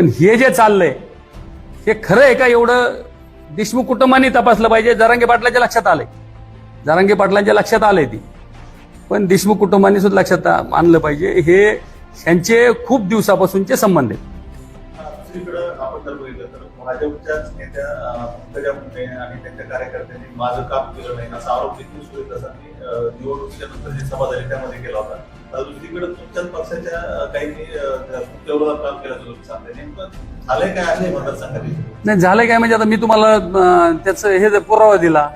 पण हे जे चाललंय हे खरं आहे का एवढं? देशमुख कुटुंबांनी तपासलं पाहिजे. जरांगे पाटलाच्या लक्षात आलंय. जरांगे पाटलांच्या लक्षात आलंय ती. पण देशमुख कुटुंबांनी सुद्धा लक्षात आणलं पाहिजे. हे ह्यांचे खूप दिवसापासूनचे संबंध आहेत. दुसरीकडे आपण जर बघितलं तर भाजपच्याच नेत्या पंकजा मुंडे आणि त्यांच्या कार्यकर्त्यांनी माझं काम केलं नाही असा आरोप देखील सुरेश दासांनी निवडणुकीच्या नंतर जी सभा झाली त्यामध्ये केला होता. दुसरीकडे तुमच्याच पक्षाच्या काही काम केलं झालंय काय आहे नाही झालंय काय? म्हणजे आता मी तुम्हाला त्याच त्याचं हे पुरावा दिला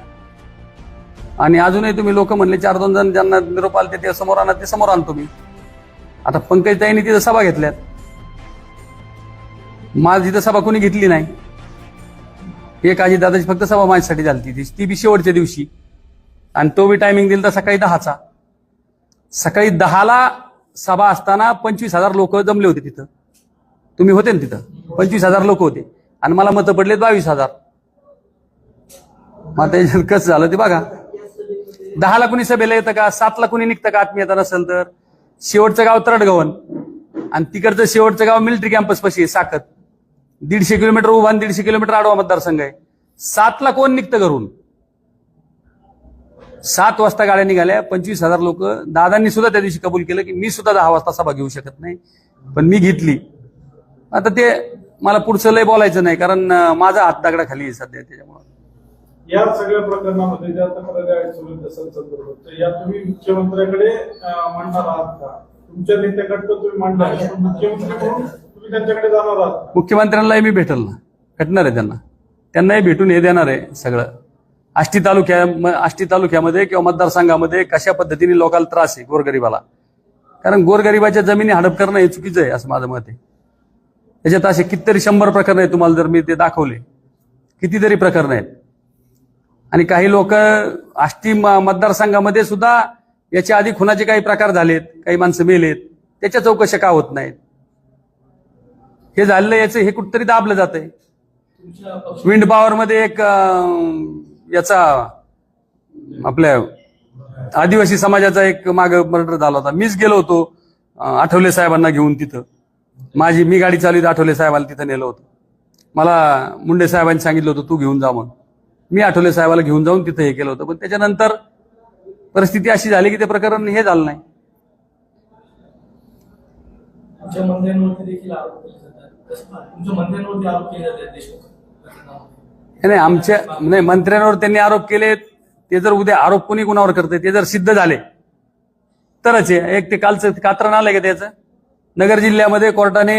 आणि अजूनही तुम्ही लोक म्हणले चार दोन जण ज्यांना निरोप आले ते समोर आणा ते समोर आणतो मी. आता पंकजताईंनी तिथं सभा घेतल्यात. माझ तिथं सभा कोणी घेतली नाही. एक आजी दादाची फक्त सभा माझ्यासाठी झाली ती. ती बी शेवटच्या दिवशी. आणि तो बी टायमिंग दिला तर सकाळी दहाचा. सकाळी दहाला सभा असताना पंचवीस हजार लोक जमले होते तिथं. तुम्ही होते ना तिथं. पंचवीस हजार लोक होते. आणि मला मतं पडले बावीस हजार. मग आता कसं झालं ते बघा. दहाला कुणी सभेला येतं का? सातला कुणी निघतं का? आत्मीयता नसेल तर. शेवटचं गाव तरडगवन आणि तिकडचं शेवटचं गाव मिलिटरी कॅम्पस पशी आहे साखत दीडशे किलोमीटर उभा आणि दीडशे किलोमीटर आडवा मतदारसंघ आहे. सातला कोण निघतं घरून? सात वाजता गाड्या निघाल्या पंचवीस हजार लोक. दादांनी सुद्धा त्या दिवशी कबूल केलं की मी सुद्धा दहा वाजता सभा घेऊ शकत नाही. पण मी घेतली. आता ते मला पुढचं लय बोलायचं नाही कारण माझा हात दगडाखाली आहे सध्या त्याच्यामुळे. या सगळ्या प्रकरणामध्ये ज्या तक्रारी या तुम्ही मुख्यमंत्र्याकडे अं, मांडणार आहात का? तुमच्या नेत्याकडे तर तुम्ही मांडणार आहे, पण मुख्यमंत्री म्हणून तुम्ही त्यांच्याकडे जाणार आहात का? मुख्यमंत्र्यांनाही मी भेटल ना. भेटणार आहे त्यांना. त्यांनाही भेटून हे देणार आहे सगळं. आष्टी तालुक्या आष्टी तालुक्यामध्ये किंवा मतदारसंघामध्ये कशा पद्धतीने लोकांना त्रास आहे गोरगरिबाला? कारण गोरगरिबाच्या जमिनी हडप करणं हे चुकीचं आहे असं माझं मत आहे. त्याच्यात असे कितीतरी शंभर प्रकरण आहेत तुम्हाला जर मी ते दाखवले. कितीतरी प्रकरण आहेत. आणि काही लोक आष्टी मतदारसंघामध्ये सुद्धा याच्या आधी खुनाचे काही प्रकार झालेत काही माणसं मेलेत. त्याच्या चौकशा का होत नाहीत? हे झालेलं याचं हे कुठतरी दाबलं जात आहे विंड पॉवर मध्ये एक याचा आपल्या आदिवासी समाजाचा एक माग मर्डर झाला होता. मीच गेलो होतो आठवले साहेबांना घेऊन तिथं. माझी मी गाडी चालवीत आठवले साहेबाला तिथं नेलं होतं. मला मुंडे साहेबांनी सांगितलं होतं तू घेऊन जा म्हणून. मी आठवले साहेबाला घेऊन जाऊन तिथं हे केलं होतं. पण त्याच्यानंतर परिस्थिती अशी झाली की ते प्रकरण हे झालं नाही. मंत्र्यांवरती देखील आरोप केले जातात. हे नाही आमच्या नाही मंत्र्यांवर त्यांनी आरोप केले. ते जर उद्या आरोप कोणी कुणावर करते ते जर सिद्ध झाले तरच आहे एक ते कालचं कात्रण आलं का त्याचं? नगर जिल्ह्यामध्ये कोर्टाने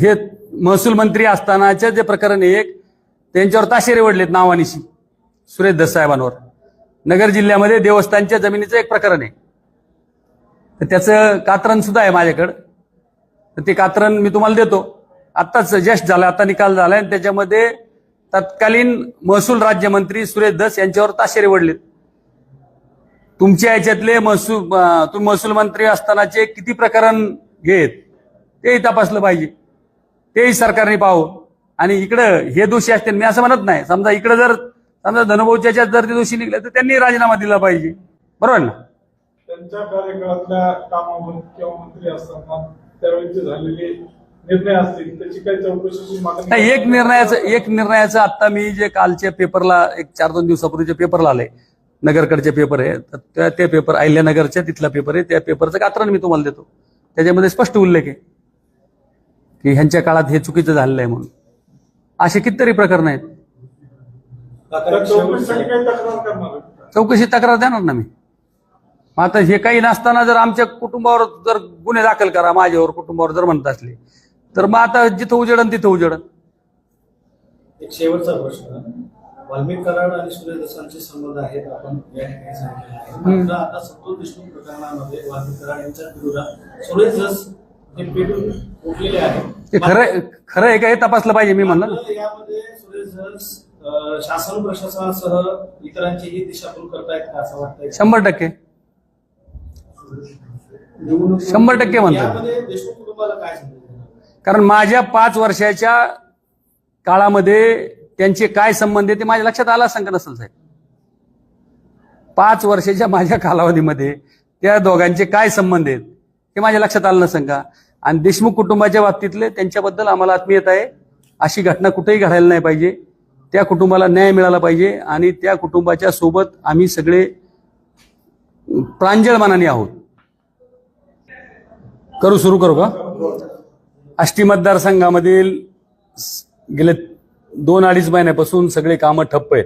हे महसूल मंत्री असतानाच्या जे प्रकरण आहे एक त्यांच्यावर ताशेरे वडलेत नावानिशी सुरेश दस साहेबांवर. नगर जिल्ह्यामध्ये देवस्थानच्या जमिनीचं एक प्रकरण आहे. तर त्याचं कात्रण सुद्धा आहे माझ्याकडं. तर ते कात्रण मी तुम्हाला देतो. आत्ताच सजेस्ट झालं आता निकाल झालाय. आणि त्याच्यामध्ये तत्कालीन महसूल राज्यमंत्री सुरेश दस यांच्यावर ताशेरे वडलेत तुमच्या याच्यातले महसूल तुम्ही महसूल मंत्री असतानाचे किती प्रकरण घेत तेही तपासलं पाहिजे. तेही सरकारने पाहू आणि इकडं हे दोषी असतील मी असं म्हणत नाही. समजा इकडं जर समजा धनुभाऊच्या जर ते दोषी निघले तर त्यांनी राजीनामा दिला पाहिजे. बरोबर ना? त्यांच्या कार्यकाळातल्या कामावर किंवा मंत्री असताना त्यावेळी झालेली निर्णय असतील त्याची काही चौकशीची मागणी नाही एक निर्णयाचं एक निर्णयाचं आता मी जे कालच्या पेपरला एक चार दोन दिवसापूर्वीच्या पेपरला आलंय नगरकडचे पेपर आहे तर त्या ते पेपर अहिल्यानगरच्या तिथला पेपर आहे त्या पेपरचं कात्रण मी तुम्हाला देतो. त्याच्यामध्ये स्पष्ट उल्लेख आहे की ह्यांच्या काळात हे चुकीचं झालेलं आहे म्हणून. असे कितीतरी प्रकरण आहेत. तर चौकशीसाठी काही तक्रार करणार आहे का? चौकशी तक्रार देणार ना मी. मग आता हे काही नसताना जर आमच्या कुटुंबावर जर गुन्हे दाखल करा माझ्यावर कुटुंबावर जर म्हणत असले तर मग आता जिथं उजेडन तिथं उजेडन. एक शेवटचा प्रश्न. वाल्मिक कराड आणि संबंध आहेत आपण या ठिकाणी सांगितले आहे. मात्र आता देशमुख प्रकरणामध्ये वाल्मिक कराड यांच्या विरोधात हे पेटून उठलेले आहेत. ते खरं खरं आहे का हे तपासलं पाहिजे मी म्हणलं ना. यामध्ये शासन प्रशासनासह इतरांचीही दिशाभूल करतायत का असं वाटतंय? शंभर टक्के. शंभर टक्के म्हणतो यामध्ये देशमुख कुटुंबाला काय? कारण माझ्या पाच वर्षाच्या काळामध्ये त्यांचे काय संबंध आहे ते माझ्या लक्षात आला सांगत असेल साहेब. पाच वर्षाच्या माझ्या कालावधीमध्ये त्या दोघांचे काय संबंध आहेत हे माझ्या लक्षात आलं नसेल का? आणि देशमुख कुटुंबाच्या बाबतीतले त्यांच्याबद्दल आम्हाला आत्मीयता आहे. अशी घटना कुठेही घडायला नाही पाहिजे. त्या कुटुंबाला न्याय मिळाला पाहिजे आणि त्या कुटुंबाच्या सोबत आम्ही सगळे प्रांजळ मनाने आहोत. करू सुरू करू का? आष्टी मतदारसंघामधील गेले दोन अडीच महिन्यापासून सगळे कामं ठप्प आहेत.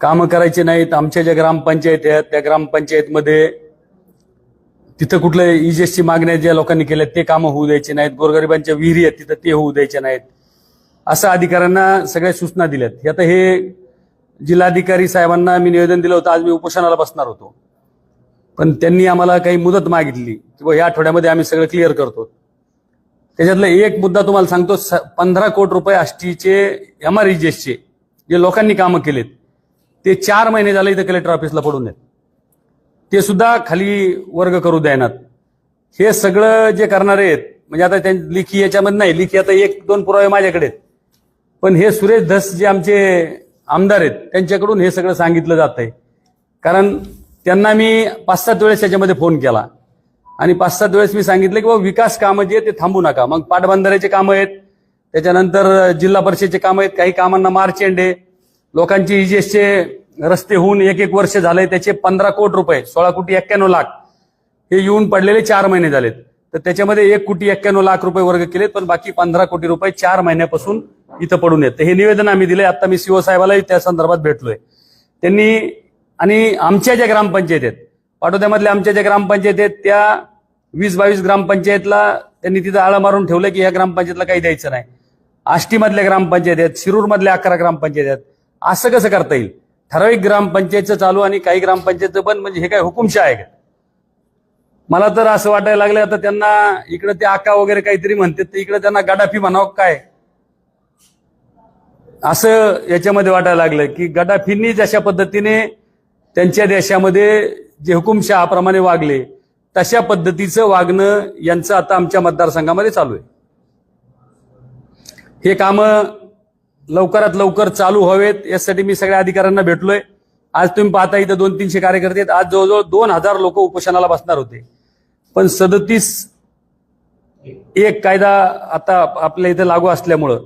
कामं करायचे नाहीत. आमच्या ज्या ग्रामपंचायत आहेत त्या ग्रामपंचायतमध्ये तिथं कुठल्या इजेसची मागण्या ज्या लोकांनी केल्या ते कामं होऊ द्यायचे नाहीत. गोरगरिबांच्या विहिरी आहेत तिथं ते होऊ द्यायचे नाहीत. असं अधिकाऱ्यांना सगळ्या सूचना दिल्यात. हे आता हे जिल्हाधिकारी साहेबांना मी निवेदन दिलं होतं. आज मी उपोषणाला बसणार होतो. पण त्यांनी आम्हाला काही मुदत मागितली. की बुवा या आठवड्यामध्ये आम्ही सगळं क्लिअर करतो. त्याच्यातला एक मुद्दा तुम्हाला सांगतो पंधरा कोटी रुपये आष्टीचे एम आर एसचे जे लोकांनी कामं केलेत ते चार महिने झाले इथं कलेक्टर ऑफिसला पडून आहेत. ते सुद्धा खाली वर्ग करू द्यायनात हे सगळं जे करणारे आहेत म्हणजे आता त्यां लिखी याच्यामध्ये नाही लिखी आता एक दोन पुरावे माझ्याकडे आहेत. पण हे सुरेश धस जे आमचे आमदार आहेत त्यांच्याकडून हे सगळं सांगितलं जात आहे कारण त्यांना मी पाच सात वेळेस त्याच्यामध्ये फोन केला. आणि पाच सात वेळेस मी सांगितलं की बाबा विकास कामं जे आहेत ते थांबू नका. मग पाटबंधाऱ्याचे कामं आहेत त्याच्यानंतर जिल्हा परिषदेचे कामं आहेत काही कामांना मार्च एंड आहे. लोकांची इजेसचे रस्ते होऊन एक एक वर्ष झालंय त्याचे पंधरा कोटी रुपये सोळा कोटी एक्क्याण्णव लाख हे येऊन पडलेले चार महिने झालेत. तर त्याच्यामध्ये एक कोटी एक्क्याण्णव लाख रुपये वर्ग केलेत पण बाकी पंधरा कोटी रुपये चार महिन्यापासून इथं पडून येत हे निवेदन आम्ही दिले आता मी सीओ साहेबालाही त्या संदर्भात भेटलोय. त्यांनी आणि आमच्या ज्या ग्रामपंचायत आहेत पाटोद्यामधल्या आमच्या ज्या ग्रामपंचायत आहेत त्या वीस बावीस ग्रामपंचायतला त्यांनी तिथं आळा मारून ठेवलं की ह्या ग्रामपंचायतला काही द्यायचं नाही. आष्टीमधल्या ग्रामपंचायत आहेत शिरूरमधल्या अकरा ग्रामपंचायत आहेत. असं कसं करता येईल? ठराविक ग्रामपंचायतचं चालू आणि काही ग्रामपंचायतचं बंद म्हणजे हे काय हुकुमशा आहे का? मला तर असं वाटायला लागलं आता त्यांना इकडे ते आका वगैरे काहीतरी म्हणतात तर इकडे त्यांना गडाफी म्हणावं काय? असं याच्यामध्ये वाटायला लागलं की गडाफींनी जशा पद्धतीने त्यांच्या देशामध्ये जे हुकुमशहाप्रमाणे वागले तशा पद्धतीचं वागणं यांचं आता आमच्या मतदारसंघामध्ये चालू आहे. हे कामं लवकरात लवकर चालू व्हावेत यासाठी मी सगळ्या अधिकाऱ्यांना भेटलोय. आज तुम्ही पाहता इथं दोन तीनशे कार्यकर्ते आहेत. आज जवळजवळ दोन हजार लोक उपोषणाला बसणार होते. पण सदतीस एक कायदा आता आपल्या इथं लागू असल्यामुळं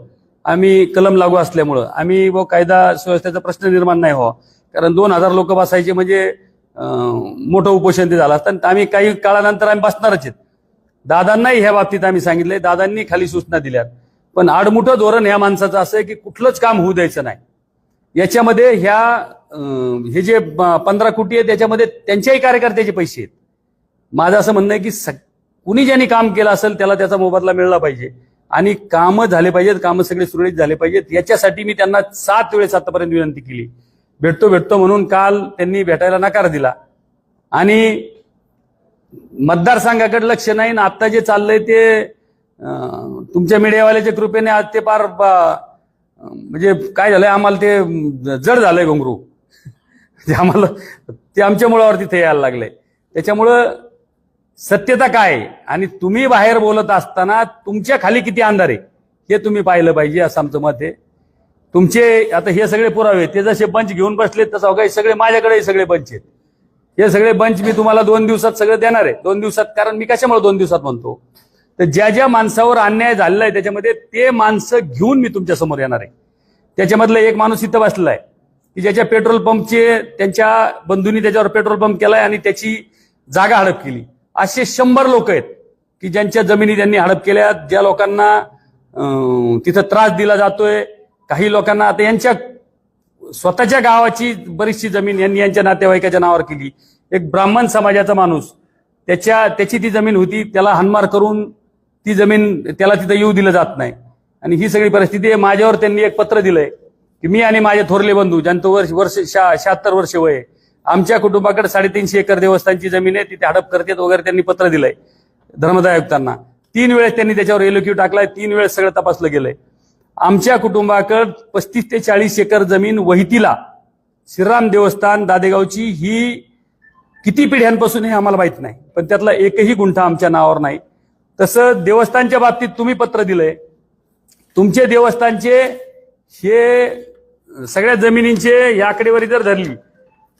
आम्ही कलम लागू असल्यामुळं आम्ही व कायदा सुव्यवस्थेचा प्रश्न निर्माण नाही व्हावा. कारण दोन हजार लोक बसायचे म्हणजे मोठं उपोषण ते झालं असतं. आणि आम्ही काही काळानंतर आम्ही बसणारच आहेत. दादांनाही ह्या बाबतीत आम्ही सांगितलंय. दादांनी खाली सूचना दिल्यात. पण आडमुठं धोरण ह्या माणसाचं असं आहे की कुठलंच काम होऊ द्यायचं नाही. याच्यामध्ये ह्या हे जे पंधरा कोटी आहे त्याच्यामध्ये त्यांच्याही कार्यकर्त्याचे पैसे आहेत. माझं असं म्हणणं आहे की स- कुणी ज्यांनी काम केलं असेल त्याला त्याचा मोबदला मिळला पाहिजे. आणि कामं झाले पाहिजेत कामं सगळे सुरळीत झाले पाहिजेत. याच्यासाठी मी त्यांना सात वेळेस आतापर्यंत विनंती केली. भेटतो भेटतो म्हणून काल त्यांनी भेटायला नकार दिला. आणि मतदारसंघाकडे लक्ष नाही ना आत्ता जे चाललंय ते तुमच्या मीडियावाल्याच्या कृपेने आज ते पार ब- म्हणजे काय झालंय आम्हाला ते जड झालंय घुंगरू. ते आम्हाला ते आमच्या मुळावरती ते यायला लागले त्याच्यामुळं सत्यता काय? आहे? आणि तुम्ही बाहेर बोलत असताना तुमच्या खाली किती अंधार आहे? हे तुम्ही पाहिलं पाहिजे असं आमचं मत आहे. तुमचे आता हे सगळे पुरावे ते जसे बंच घेऊन बसलेत तसं काही सगळे माझ्याकडे सगळे बंच आहेत. हे सगळे बंच मी तुम्हाला दोन दिवसात सगळं देणार आहे. दोन दिवसात कारण मी कशामुळे दोन दिवसात म्हणतो? तर ज्या ज्या माणसावर अन्याय झालेला आहे त्याच्यामध्ये ते माणसं घेऊन मी तुमच्यासमोर येणार आहे. त्याच्यामधलं एक माणूस इथं बसलेला आहे. की ज्याच्या पेट्रोल पंपचे त्यांच्या बंधूंनी त्याच्यावर पेट्रोल पंप केलाय आणि त्याची जागा हडप केली. असे शंभर लोक आहेत की ज्यांच्या जमिनी त्यांनी हडप केल्या ज्या लोकांना तिथं त्रास दिला जातोय काही लोकांना आता यांच्या स्वतःच्या गावाची बरीचशी जमीन यांनी यांच्या नातेवाईकाच्या नावावर केली. एक ब्राह्मण समाजाचा माणूस त्याच्या त्याची ती जमीन होती त्याला हनमार करून ती जमीन त्याला तिथं येऊ दिलं जात नाही. आणि ही सगळी परिस्थिती आहे. माझ्यावर त्यांनी एक पत्र दिलंय की मी आणि माझे थोरले बंधू ज्यांचं वर्ष वर्ष शहा- शहात्तर वर्ष वय आहे, आमच्या कुटुंबाकडे साडेतीनशे एकर देवस्थानची जमीन आहे तिथे हडप करतात वगैरे त्यांनी पत्र दिलंय धर्मदायुक्तांना तीन वेळेस त्यांनी त्याच्यावर एलोक्यू टाकलाय तीन वेळेस सगळं तपासलं गेलंय. आमच्या कुटुंबाकड पस्तीस ते चाळीस एकर जमीन वहितीला श्रीराम देवस्थान दादेगावची ही किती पिढ्यांपासून हे आम्हाला माहीत नाही. पण त्यातला एकही गुंठा आमच्या नावावर नाही. तसं देवस्थानच्या बाबतीत तुम्ही पत्र दिलंय. तुमचे देवस्थानचे हे सगळ्या जमिनींचे या आकडेवारी जर धरली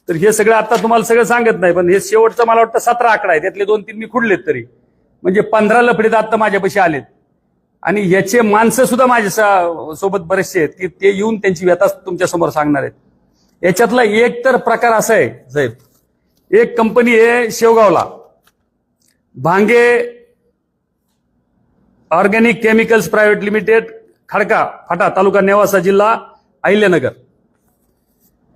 तर हे सगळं आता तुम्हाला सगळं सांगत नाही पण हे शेवटचं मला वाटतं सतरा आकडा आहे. त्यातले दोन तीन मी खुडलेत तरी. म्हणजे पंधरा लफडे आता माझ्यापाशी आलेत. आणि याचे माणसं सुद्धा माझ्या सोबत बरेचसे आहेत की ते येऊन त्यांची व्यथा तुमच्यासमोर सांगणार आहेत. याच्यातला एक तर प्रकार असा आहे साहेब. एक कंपनी आहे शेवगावला. Bhange organic chemicals private limited Khadka Phata taluka Newasa जिल्हा अहिल्यानगर.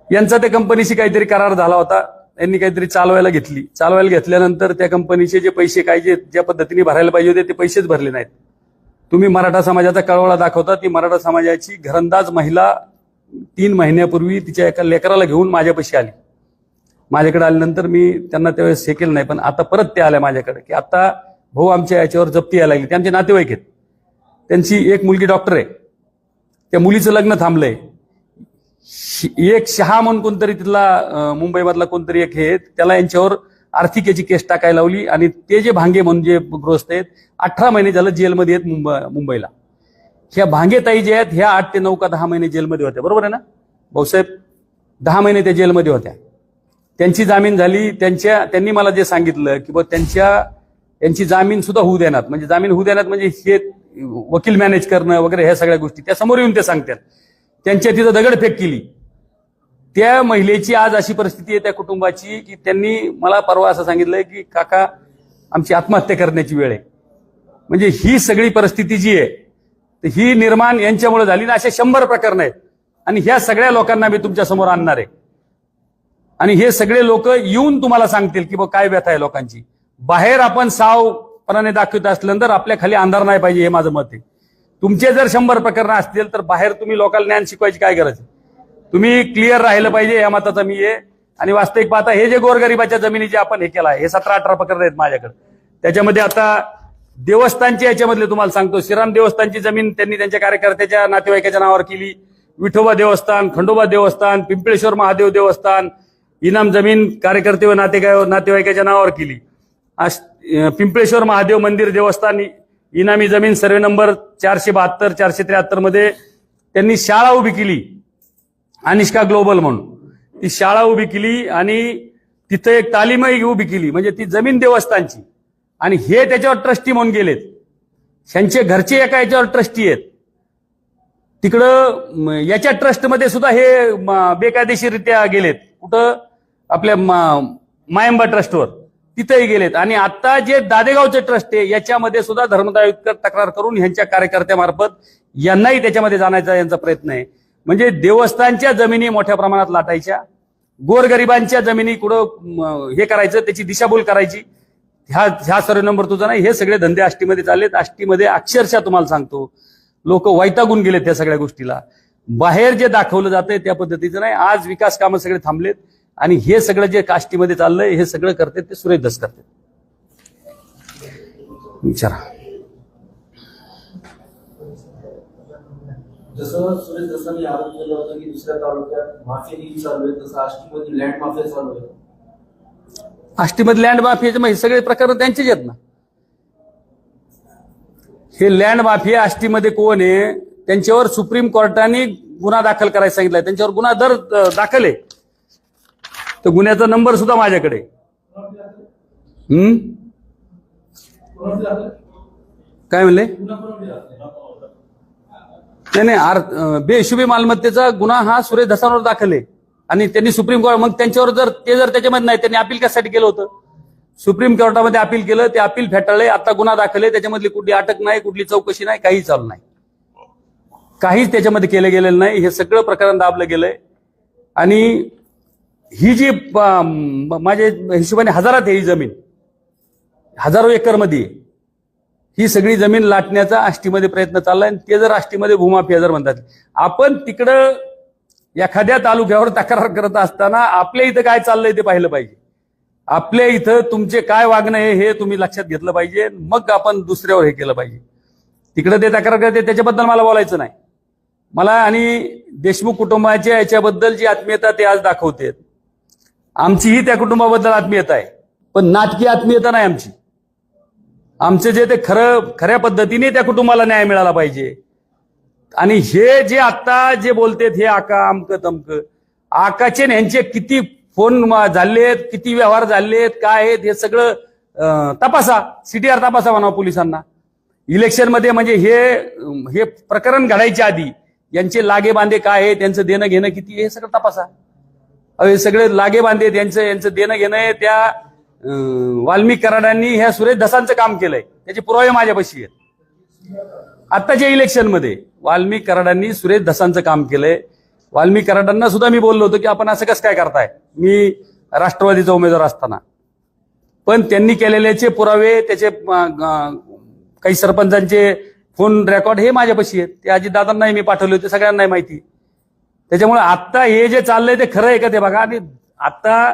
यांचा त्या कंपनीशी काहीतरी करार झाला होता. यांनी काहीतरी चालवायला घेतली. चालवायला घेतल्यानंतर त्या कंपनीचे जे पैसे काय जे ज्या पद्धतीने भरायला पाहिजे होते ते पैसेच भरले नाहीत. तुम्ही मराठा समाजाचा कळवळा दाखवता ती मराठा समाजाची घरंदाज महिला तीन महिन्यापूर्वी तिच्या एका लेकराला घेऊन माझ्यापाशी आली. माझ्याकडे आल्यानंतर मी त्यांना त्यावेळेस हे केलं नाही पण आता परत ते आल्या माझ्याकडे की आता भाऊ आमच्या याच्यावर जप्ती यायला लागली. त्यांचे नातेवाईक आहेत. त्यांची एक मुलगी डॉक्टर आहे. त्या मुलीचं लग्न थांबलंय. श- एक शहा म्हणून कोणतरी तिथला मुंबईमधला कोणतरी एक हे त्याला यांच्यावर आर्थिक याची केस टाकायला लावली आणि ते जे भांगे म्हणून जे गृहस्थ आहेत अठरा महिने झालं जेलमध्ये आहेत मुंबई मुंबईला. ह्या भांगेताई जे आहेत ह्या आठ ते नऊ का दहा महिने जेलमध्ये होत्या. बरोबर आहे ना? भाऊसाहेब दहा महिने त्या जेलमध्ये होत्या. त्यांची जामीन झाली त्यांच्या त्यांनी मला जे सांगितलं की बा त्यांच्या त्यांची जामीन सुद्धा होऊ देणार. म्हणजे जामीन होऊ देणार म्हणजे हे वकील मॅनेज करणं वगैरे ह्या सगळ्या गोष्टी. त्या समोर येऊन ते सांगतात. त्यांच्या तिथं दगडफेक केली. त्या महिलेची आज अशी परिस्थिती आहे त्या कुटुंबाची की त्यांनी मला परवा असं सांगितलंय की काका आमची आत्महत्या करण्याची वेळ आहे. म्हणजे ही सगळी परिस्थिती जी आहे तर ही निर्माण यांच्यामुळे झाली ना असे शंभर प्रकरण आहेत. आणि ह्या सगळ्या लोकांना मी तुमच्यासमोर आणणार आहे. आणि हे सगळे लोक येऊन तुम्हाला सांगतील की बा काय व्यथा आहे लोकांची. बाहेर आपण सावपणाने दाखवत असल्यानंतर आपल्या खाली अंधार नाही पाहिजे हे माझं मत आहे. तुमचे जर शंभर प्रकरण असतील तर बाहेर तुम्ही लोकांना ज्ञान शिकवायची काय गरज आहे? तुम्ही क्लिअर राहिलं पाहिजे या मताचा मी आहे आणि वास्तविक पाहता हे जे गोरगरिबाच्या जमिनीचे आपण हे केलं आहे हे सतरा अठरा प्रकरण आहेत माझ्याकडे. त्याच्यामध्ये आता देवस्थानच्या याच्यामधले तुम्हाला सांगतो. श्रीराम देवस्थानची जमीन त्यांनी त्यांच्या कार्यकर्त्याच्या नातेवाईकाच्या नावावर केली. विठोबा देवस्थान खंडोबा देवस्थान पिंपळेश्वर महादेव देवस्थान इनाम जमीन कार्यकर्ते व नातेगाय नातेवाईकाच्या नावावर केली. पिंपळेश्वर महादेव मंदिर देवस्थान इनामी जमीन सर्वे नंबर चारशे बहात्तर चारशे त्र्याहत्तरमध्ये त्यांनी शाळा उभी केली. अनिष्का ग्लोबल म्हणून. ती शाळा उभी केली आणि तिथं एक तालीमही उभी केली. म्हणजे ती जमीन देवस्थानची. आणि हे त्याच्यावर ट्रस्टी म्हणून गेलेत. ह्यांचे घरचे एका याच्यावर ट्रस्टी आहेत. तिकडं याच्या ट्रस्टमध्ये सुद्धा हे बेकायदेशीररित्या गेलेत. कुठं? आपल्या मायंबा ट्रस्टवर तिथेही गेलेत. आणि आता जे दादेगावचे ट्रस्ट आहे याच्यामध्ये सुद्धा धर्मदायुक्त तक्रार करून ह्यांच्या कार्यकर्त्यामार्फत यांनाही त्याच्यामध्ये जाण्याचा यांचा प्रयत्न आहे. म्हणजे देवस्थानच्या जमिनी मोठ्या प्रमाणात लाटायच्या गोरगरिबांच्या जमिनी कुठं हे करायचं त्याची दिशाभूल करायची. ह्या ह्या सर्व नंबर तुझा नाही हे सगळे धंदे आष्टीमध्ये चाललेत. आष्टीमध्ये अक्षरशः तुम्हाला सांगतो लोक वैतागून गेलेत त्या सगळ्या गोष्टीला. बाहेर जे दाखवलं जातंय त्या पद्धतीचं नाही. आज विकास कामं सगळे थांबलेत आणि हे सगळं जे काष्टीमध्ये चाललंय हे सगळं करते ते सुरेश दस करतात. विचारा. जसं सुरेश दसांनी आरोप केला होता की दुसऱ्या तालुक्यात माफियाही चालू आहे तसं आष्टीमध्ये लँड माफिया चालू आहे आष्टीमध्ये लँड माफियाचे हे सगळे प्रकार त्यांचेच आहेत ना हे लँड माफिया आष्टीमध्ये कोण आहे त्यांच्यावर सुप्रीम कोर्टाने गुन्हा दाखल करायला सांगितलाय त्यांच्यावर गुन्हा दर दाखल आहे तर गुन्ह्याचा नंबर सुद्धा माझ्याकडे. हम्म? काय म्हणले? नाही नाही आर बेहिशोबी मालमत्तेचा गुन्हा हा सुरेश धसांवर दाखल आहे. आणि त्यांनी सुप्रीम कोर्ट मग त्यांच्यावर जर ते जर त्याच्यामध्ये नाही त्यांनी अपील कशासाठी केलं होतं? सुप्रीम कोर्टामध्ये अपील केलं ते अपील फेटाळले आता गुन्हा दाखल आहे त्याच्यामधली कुठली अटक नाही कुठली चौकशी नाही काही चालू नाही. काहीच त्याच्यामध्ये केलं गेलेलं नाही हे सगळं प्रकरण दाबलं गेलंय. आणि ही जी माझ्या हिशोबाने हजारात आहे ही जमीन. हजारो एकरमध्ये आहे. ही सगळी जमीन लाटण्याचा आष्टीमध्ये प्रयत्न चाललाय आणि ते जर आष्टीमध्ये भूमाफिया जर म्हणतात आपण तिकडं एखाद्या तालुक्यावर तक्रार करत असताना आपल्या इथं काय चाललंय ते पाहिलं पाहिजे. आपल्या इथं तुमचे काय वागणं आहे हे तुम्ही लक्षात घेतलं पाहिजे मग आपण दुसऱ्यावर हे केलं पाहिजे. तिकडं ते तक्रार करते त्याच्याबद्दल मला बोलायचं नाही. मला आणि देशमुख कुटुंबाच्या याच्याबद्दल जी आत्मीयता ते आज दाखवते आमचीही त्या कुटुंबाबद्दल आत्मीयता आहे. पण नाटकी आत्मीयता नाही आमची. आमचे जे ते खरं खऱ्या पद्धतीने त्या कुटुंबाला न्याय मिळाला पाहिजे. आणि हे जे आता जे बोलतेत हे आका अमक तमक आकाचे यांचे किती फोन झालेत किती व्यवहार झालेत काय आहेत हे सगळं तपासा. सीटीआर तपासा म्हणावं पोलिसांना. इलेक्शनमध्ये म्हणजे हे हे प्रकरण घडायच्या आधी यांचे लागे बांधे काय आहे त्यांचं देणं घेणं किती हे सगळं तपासा. हे सगळे लागे बांधे यांचं यांचं देणं घेणं त्या अं, वाल्मिक कराडांनी ह्या सुरेश धसांचं काम केलंय. त्याचे पुरावे माझ्यापाशी आहेत. आत्ताच्या इलेक्शनमध्ये वाल्मिक कराडांनी सुरेश धसांचं काम केलंय. वाल्मिक कराडांना सुद्धा मी बोललो होतो की आपण असं कसं काय करताय? मी राष्ट्रवादीचा उमेदवार असताना. पण त्यांनी केलेल्याचे पुरावे त्याचे काही सरपंचांचे फोन रेकॉर्ड हे माझ्यापाशी आहेत. ते अजितदादांनाही मी पाठवले होते सगळ्यांनाही माहिती त्याच्यामुळे आत्ता हे जे चाललंय ते खरं आहे का ते बघा. आणि आता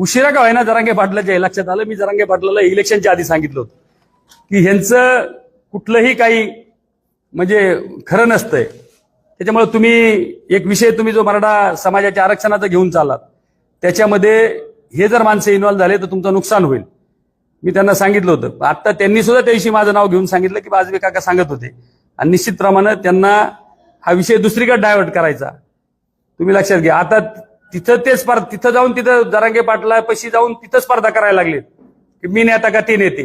उशिरा का व्हायना जरांगे पाटलाच्या हे लक्षात आलं? मी जरांगे पाटलाला इलेक्शनच्या आधी सांगितलं होतं. की ह्यांचं कुठलंही काही म्हणजे खरं नसतंय. त्याच्यामुळे तुम्ही एक विषय तुम्ही जो मराठा समाजाच्या आरक्षणाचा घेऊन चालात त्याच्यामध्ये हे जर माणसं इन्व्हॉल्व्ह झाले तर तुमचं नुकसान होईल. मी त्यांना सांगितलं होतं. आता त्यांनी सुद्धा त्याविषयी माझं नाव घेऊन सांगितलं की बाजवे काका सांगत होते. आणि निश्चितप्रमाणे त्यांना हा विषय दुसरीकडे डायव्हर्ट करायचा. तुम्ही लक्षात घ्या. आता तिथं ते स्पर्धा तिथं जाऊन तिथं जरांगे पाटला पशी जाऊन तिथं स्पर्धा करायला लागले की मी नेता का ते नेते.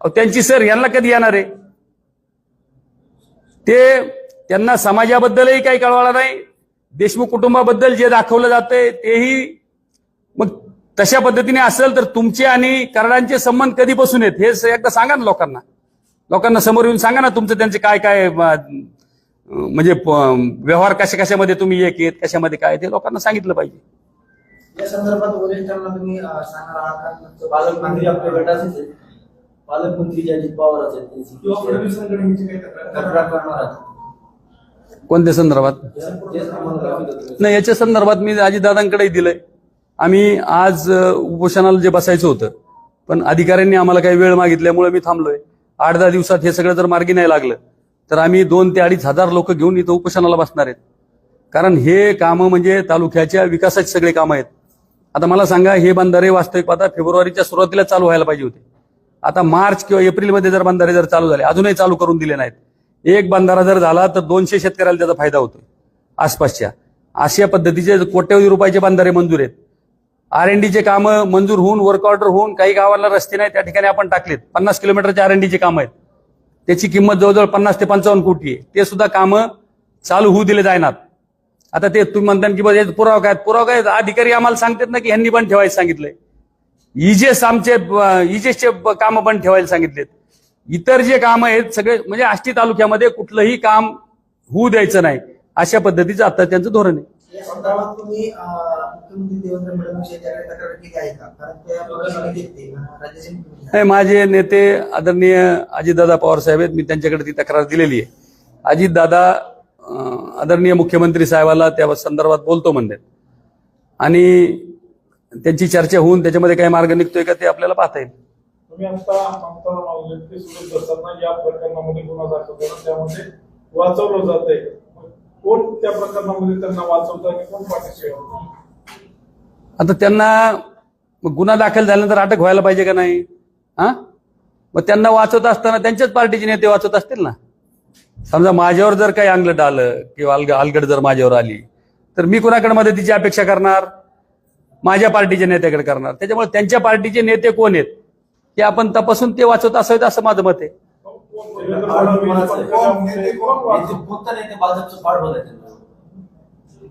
अहो, त्यांची सर यांना कधी येणार आहे? ते त्यांना समाजाबद्दलही काही कळवायला नाही. देशमुख कुटुंबाबद्दल जे दाखवलं जातंय तेही मग तशा पद्धतीने असेल तर तुमचे आणि कराडांचे संबंध कधीपासून आहेत? हे एकदा सांगा ना लोकांना. लोकांना समोर येऊन सांगा ना तुमचं त्यांचे काय काय म्हणजे प- व्यवहार कशा कशामध्ये तुम्ही एक येत कशामध्ये काय ते लोकांना सांगितलं पाहिजे. या संदर्भात वरिष्ठांना तुम्ही अं, सांगणार आहात का? पालकमंत्री आपल्या गटाचेच आहेत पालकमंत्री जे अजित पवारच आहेत किंवा त्यांची फडणवीसांकडे ह्याची काही तक्रार तक्रार करणार आहात. कोणत्या संदर्भात. नाही याच्या संदर्भात मी अजितदादांकडे दिलंय. आम्ही आज उपोषणाला जे बसायचं होतं पण अधिकाऱ्यांनी आम्हाला काही वेळ मागितल्यामुळे मी थांबलोय. आठ दहा दिवसात हे सगळं जर मार्गी नाही लागलं तर आम्ही दोन ते अडीच हजार लोक घेऊन इथं उपोषणाला बसणार आहेत. कारण हे कामं म्हणजे तालुक्याच्या विकासाची सगळे कामं आहेत. आता मला सांगा हे बंधारे वास्तविक पाहता फेब्रुवारीच्या सुरुवातीला चालू व्हायला पाहिजे होते. आता मार्च किंवा एप्रिलमध्ये जर बंधारे जर चालू झाले अजूनही चालू करून दिले नाहीत. एक बंधारा जर झाला तर दोनशे शेतकऱ्याला त्याचा फायदा होतो आसपासच्या. अशा पद्धतीचे कोट्यवधी रुपयाचे बंधारे मंजूर आहेत. आर एन डीचे कामं मंजूर होऊन वर्क ऑर्डर होऊन काही गावाला रस्ते नाही त्या ठिकाणी आपण टाकलेत. पन्नास किलोमीटरचे आर एन डीचे कामं आहेत. त्याची किंमत जवळजवळ पन्नास ते पंचावन्न कोटी आहे. ते सुद्धा कामं चालू होऊ दिले जायनात. आता ते तुम्ही म्हणता की बघा पुरावा काय? पुरावा काय? अधिकारी आम्हाला सांगतात ना की ह्यांनी पण ठेवायचं सांगितलंय. इजेस आमचे इजेसचे कामं पण ठेवायला सांगितलेत. इतर जे काम आहेत सगळे म्हणजे आष्टी तालुक्यामध्ये कुठलंही काम होऊ द्यायचं नाही. अशा पद्धतीचं आता त्यांचं धोरण आहे. या संदर्भात तुम्ही अं, मुख्यमंत्री देवेंद्र फडणवीस यांच्याकडे तक्रार केली आहे का कारण त्या प्रकरणामध्ये ते राज्याचे मुख्यमंत्री नाही माझे नेते आदरणीय अजितदादा पवार साहेब आहेत. मी त्यांच्याकडे ती तक्रार दिलेली आहे. अजितदादा आदरणीय मुख्यमंत्री साहेबाला त्या संदर्भात बोलतो म्हणतात आणि त्यांची चर्चा होऊन त्याच्यामध्ये काही मार्ग निघतोय का ते आपल्याला पाहता येईल. तुम्ही आता म्हणता मागले की सुरेश दसांना या प्रकरणामध्ये गुन्हा दाखल करून त्यामध्ये वाचवलं जात आहे कोण त्या प्रकरणामध्ये त्यांना वाचवतं आणि कोण पाठीशी? आता त्यांना मग गुन्हा दाखल झाल्यानंतर अटक व्हायला पाहिजे का नाही? हा? मग त्यांना वाचवत असताना त्यांच्याच पार्टीचे नेते वाचवत असतील ना? समजा माझ्यावर जर काही अंगलट आलं किंवा अलग अलगड जर माझ्यावर आली तर मी कुणाकडे मदतीची अपेक्षा करणार? माझ्या पार्टीच्या नेत्याकडे करणार. त्याच्यामुळे त्यांच्या पार्टीचे नेते कोण आहेत? हे आपण तपासून ते वाचवत असावेत असं माझं मत आहे. ते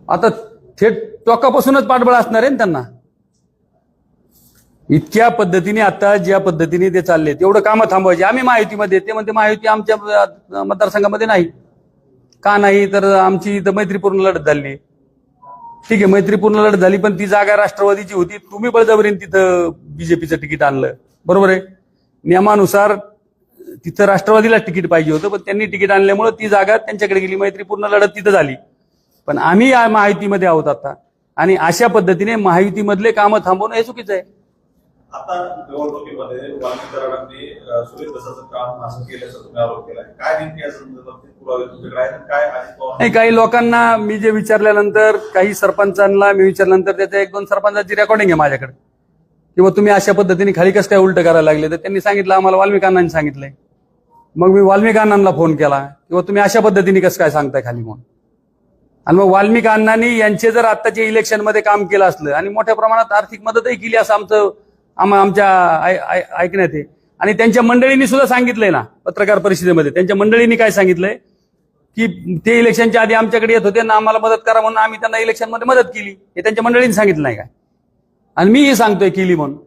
आता थेट टोकापासूनच पाठबळ असणार आहे ना त्यांना? इतक्या पद्धतीने आता ज्या पद्धतीने ते चालले तेवढं कामं थांबवायचे. आम्ही महायुतीमध्ये ते म्हणते महायुती आमच्या मतदारसंघामध्ये नाही. का नाही? तर आमची इथं मैत्रीपूर्ण लढत झाली. ठीक आहे मैत्रीपूर्ण लढत झाली पण ती जागा राष्ट्रवादीची होती. तुम्ही बळजबरीने तिथं बीजेपीचं तिकीट आणलं. बरोबर आहे? नियमानुसार तिथं राष्ट्रवादीला तिकीट पाहिजे होतं पण त्यांनी तिकीट आणल्यामुळे ती जागा त्यांच्याकडे गेली. मैत्रीपूर्ण लढत तिथं झाली. पण आम्ही या महायुतीमध्ये आहोत आता. आणि अशा पद्धतीने महायुतीमधले कामं थांबवणं हे चुकीचं आहे. आता निवडणुकीमध्ये वाल्मिक कराडांनी अं, सुरेश दसाचं काम असं केल्याचा तुम्ही आरोप केलाय. काय नेमके या संदर्भात ते पुरावे तुमच्याकडे आहेत आणि काय अजित पवार नाही काही लोकांना मी जे विचारल्यानंतर काही सरपंचांना मी विचारल्यानंतर त्याच्या एक दोन सरपंचांची रेकॉर्डिंग आहे माझ्याकडे. किंवा तुम्ही अशा पद्धतीने खाली कसं काय उलट करायला लागले तर त्यांनी सांगितलं आम्हाला वाल्मिकांनांनी सांगितलंय. मग मी वाल्मिकांनांना फोन केला किंवा तुम्ही अशा पद्धतीने कसं काय सांगताय खाली म्हणून आणि मग वाल्मिक अण्णांनी यांचे जर आत्ताच्या इलेक्शनमध्ये काम केलं असलं आणि मोठ्या प्रमाणात आर्थिक मदतही केली असं आमचं आम आमच्या ऐकण्यात आहे. आणि त्यांच्या मंडळींनी सुद्धा सांगितलंय ना पत्रकार परिषदेमध्ये त्यांच्या मंडळींनी काय सांगितलंय? की ते इलेक्शनच्या आधी आमच्याकडे येत होते ना आम्हाला मदत करा म्हणून आम्ही त्यांना इलेक्शनमध्ये मदत केली. हे त्यांच्या मंडळींनी सांगितलं नाही काय? आणि मीही सांगतोय केली म्हणून.